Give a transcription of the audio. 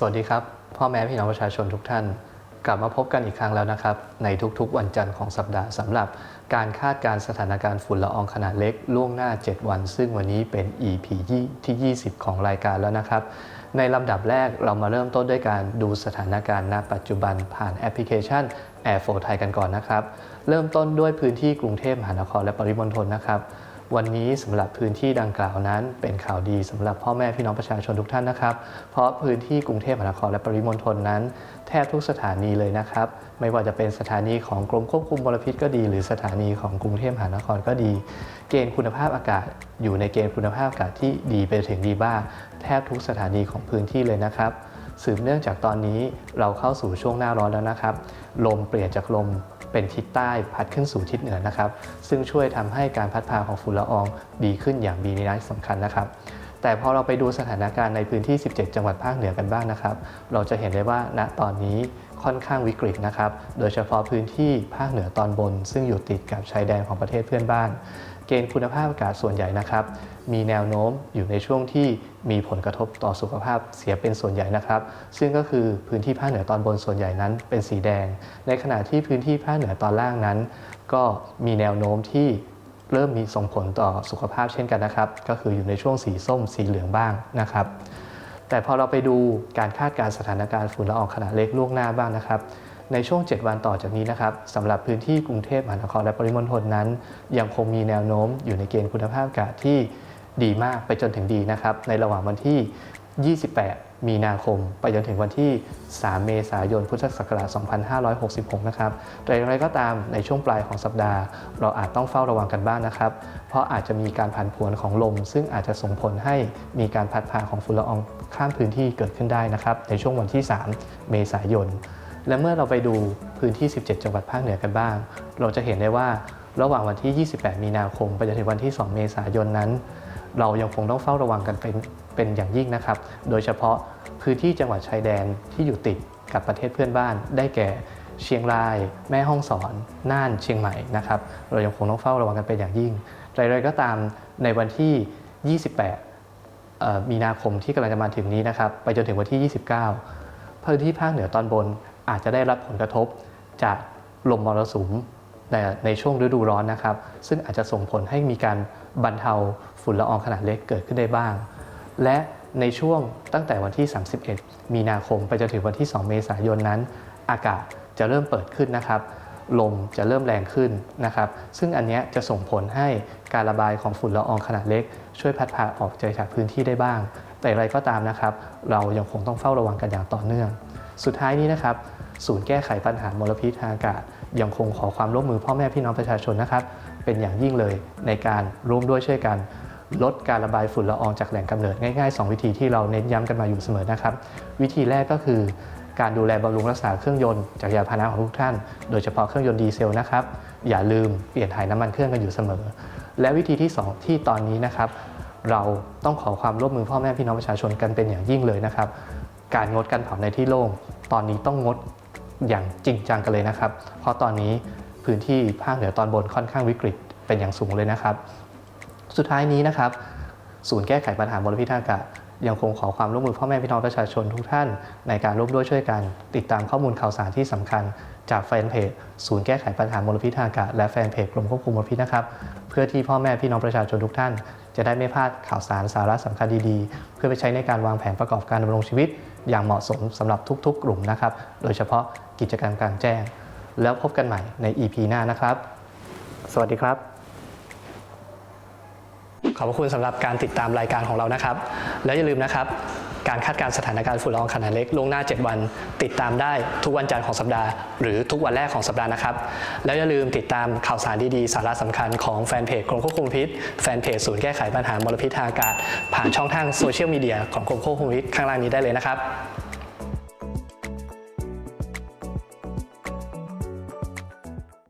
สวัสดีครับ พ่อแม่พี่น้องประชาชนทุกท่าน กลับมาพบกันอีกครั้งแล้วนะครับ ในทุกๆ วันจันทร์ของสัปดาห์สำหรับการคาดการสถานการณ์ฝุ่นละอองขนาดเล็กล่วงหน้า 7 วัน ซึ่งวันนี้เป็น EP ที่ 20 ของรายการแล้วนะครับ ในลำดับแรกเรามาเริ่มต้นด้วยการดูสถานการณ์ณ ปัจจุบันผ่านแอปพลิเคชัน Air 4 Thai กันก่อนนะครับ เริ่มต้นด้วยพื้นที่กรุงเทพมหานครและปริมณฑลนะครับ วันนี้สำหรับพื้นที่ดังกล่าวนั้น เป็นข่าวดีสำหรับพ่อแม่พี่น้องประชาชนทุกท่านนะครับ เพราะพื้นที่กรุงเทพมหานครและปริมณฑลนั้น แทบทุกสถานีเลยนะครับ ไม่ว่าจะเป็นสถานีของกรมควบคุมมลพิษก็ดี หรือสถานีของกรุงเทพมหานครก็ดี เกณฑ์คุณภาพอากาศ อยู่ในเกณฑ์คุณภาพอากาศที่ดีไปถึงดีบ้างแทบทุกสถานีของพื้นที่เลยนะครับสืบเนื่องจากตอนนี้เราเข้าสู่ช่วงหน้าร้อนแล้วนะครับ ลมเปลี่ยนจากลม เป็นทิศใต้พัดขึ้นสู่ทิศเหนือนะครับ ซึ่งช่วยทำให้การพัดพาของฝุ่นละอองดีขึ้นอย่างมีนัยสำคัญนะครับ แต่พอเราไปดูสถานการณ์ในพื้นที่ 17 จังหวัดภาคเหนือกันบ้างนะครับ เราจะเห็นได้ว่าณตอนนี้ค่อนข้างวิกฤตนะครับ โดยเฉพาะพื้นที่ภาคเหนือตอนบน ซึ่งอยู่ติดกับชายแดนของประเทศเพื่อนบ้าน เกณฑ์คุณภาพอากาศส่วนใหญ่นะครับ มีแนวโน้มอยู่ในช่วงที่มีผลกระทบต่อสุขภาพเสียเป็นส่วนใหญ่นะครับ ซึ่งก็คือพื้นที่ภาคเหนือตอนบนส่วนใหญ่นั้น เป็นสีแดง ในขณะที่พื้นที่ภาคเหนือตอนล่างนั้น ก็มีแนวโน้มที่ เริ่มมีส่งผลต่อสุขภาพเช่นกันนะครับ ก็คืออยู่ในช่วงสีส้มสีเหลืองบ้างนะครับ แต่พอเราไปดูการคาดการณ์สถานการณ์ฝุ่นละอองขนาดเล็กล่วงหน้าบ้างนะครับ ในช่วง 7 วันต่อจากนี้นะครับสำหรับพื้นที่กรุงเทพมหานครและปริมณฑลนั้น ยังคงมีแนวโน้มอยู่ในเกณฑ์คุณภาพอากาศที่ดีมากไปจนถึงดีนะครับ ในระหว่างวันที่ 28 มีนาคม ไปจนถึงวันที่ 3 เมษายน พุทธศักราช 2566 นะครับ แต่อย่างไรก็ตามในช่วงปลายของสัปดาห์ เราอาจต้องเฝ้าระวังกันบ้างนะครับ เพราะอาจจะมีการผันผวนของลม ซึ่งอาจจะส่งผลให้มีการพัดพาของฝุ่นละอองข้ามพื้นที่เกิดขึ้นได้นะครับ ในช่วงวันที่ 3 เมษายน และเมื่อเราไปดูพื้นที่ 17 จังหวัดภาคเหนือกันบ้าง เราจะเห็นได้ว่าระหว่างวันที่ 28 มีนาคม ไปจนถึงวันที่ 2 เมษายนนั้น เรายังคงต้องเฝ้าระวังกันเป็นเป็นอย่างยิ่งนะครับ โดยเฉพาะพื้นที่จังหวัดชายแดนที่อยู่ติดกับประเทศเพื่อนบ้าน ได้แก่เชียงราย แม่ฮ่องสอน น่านเชียงใหม่นะครับเรายังคงต้องเฝ้าระวังกันเป็นอย่างยิ่งอย่างไรก็ตามในวันที่ 28 มีนาคมที่กำลังจะมาถึงนี้นะครับ ไปจนถึงวันที่ 29พื้นที่ภาคเหนือตอนบนอาจจะได้รับผลกระทบจากลมมรสุม ในในช่วงฤดูร้อนนะครับ ซึ่งอาจจะส่งผลให้มีการบรรเทาฝุ่นละอองขนาดเล็กเกิดขึ้นได้บ้าง และในช่วงตั้งแต่วันที่ 31 มีนาคมไปจนถึงวันที่ 2 เมษายนนั้น อากาศจะเริ่มเปิดขึ้นนะครับ ลมจะเริ่มแรงขึ้นนะครับ ซึ่งอันนี้จะส่งผลให้การระบายของฝุ่นละอองขนาดเล็ก ช่วยพัดพาออกจากพื้นที่ได้บ้าง แต่อย่างไรก็ตามนะครับ เรายังคงต้องเฝ้าระวังกันอย่างต่อเนื่อง สุดท้ายนี้นะครับ ศูนย์แก้ไขปัญหามลพิษทางอากาศ ยังคงขอความร่วมมือพ่อแม่พี่น้องประชาชนนะครับ เป็นอย่างยิ่งเลยในการร่วมด้วยช่วยกัน ลดการระบายฝุ่นละอองจากแหล่งกำเนิดง่ายๆ 2 วิธีที่เราเน้นย้ำกันมาอยู่เสมอนะครับ วิธีแรกก็คือการดูแลบำรุงรักษาเครื่องยนต์จากยานพาหนะของทุกท่าน โดยเฉพาะเครื่องยนต์ดีเซลนะครับ อย่าลืมเปลี่ยนถ่ายน้ำมันเครื่องกันอยู่เสมอ และวิธีที่ 2 ที่ตอนนี้นะครับ เราต้องขอความร่วมมือพ่อแม่พี่น้องประชาชนกันเป็นอย่างยิ่งเลยนะครับ การงดการเผาในที่โล่ง ตอนนี้ต้องงด อย่างจริงจังกันเลยนะครับ เพราะตอนนี้พื้นที่ภาคเหนือตอนบนค่อนข้างวิกฤตเป็นอย่างสูงเลยนะครับ สุดท้ายนี้นะครับศูนย์แก้ไขปัญหามลพิษทางอากาศยังคงขอความร่วมมือพ่อแม่พี่น้องประชาชนทุกท่าน ในการร่วมด้วยช่วยกัน ติดตามข้อมูลข่าวสารที่สำคัญ จากแฟนเพจศูนย์แก้ไขปัญหามลพิษทางอากาศและแฟนเพจกรมควบคุมมลพิษนะครับ เพื่อที่พ่อแม่พี่น้องประชาชนทุกท่าน จะได้ไม่พลาดข่าวสารสาระสำคัญดีๆ เพื่อไปใช้ในการวางแผนประกอบการดำรงชีวิต อย่างเหมาะสมสำหรับทุกๆ กลุ่มนะครับ โดยเฉพาะกิจกรรมกลางแจ้ง แล้วพบกันใหม่ใน EP หน้านะครับ สวัสดีครับ ขอบพระคุณสำหรับการติดตามรายการของเรานะครับ แล้วอย่าลืมนะครับ การคาดการณ์สถานการณ์ฝุ่นละอองขนาดเล็กล่วงหน้า 7 วัน ติดตามได้ทุกวันจันทร์ของสัปดาห์ หรือทุกวันแรกของสัปดาห์นะครับ แล้วอย่าลืมติดตามข่าวสารดีๆ สาระสำคัญของแฟนเพจกรมควบคุมพิษ แฟนเพจศูนย์แก้ไขปัญหามลพิษทางอากาศ ผ่านช่องทางโซเชียลมีเดียของกรมควบคุมพิษข้างล่างนี้ได้เลยนะครับ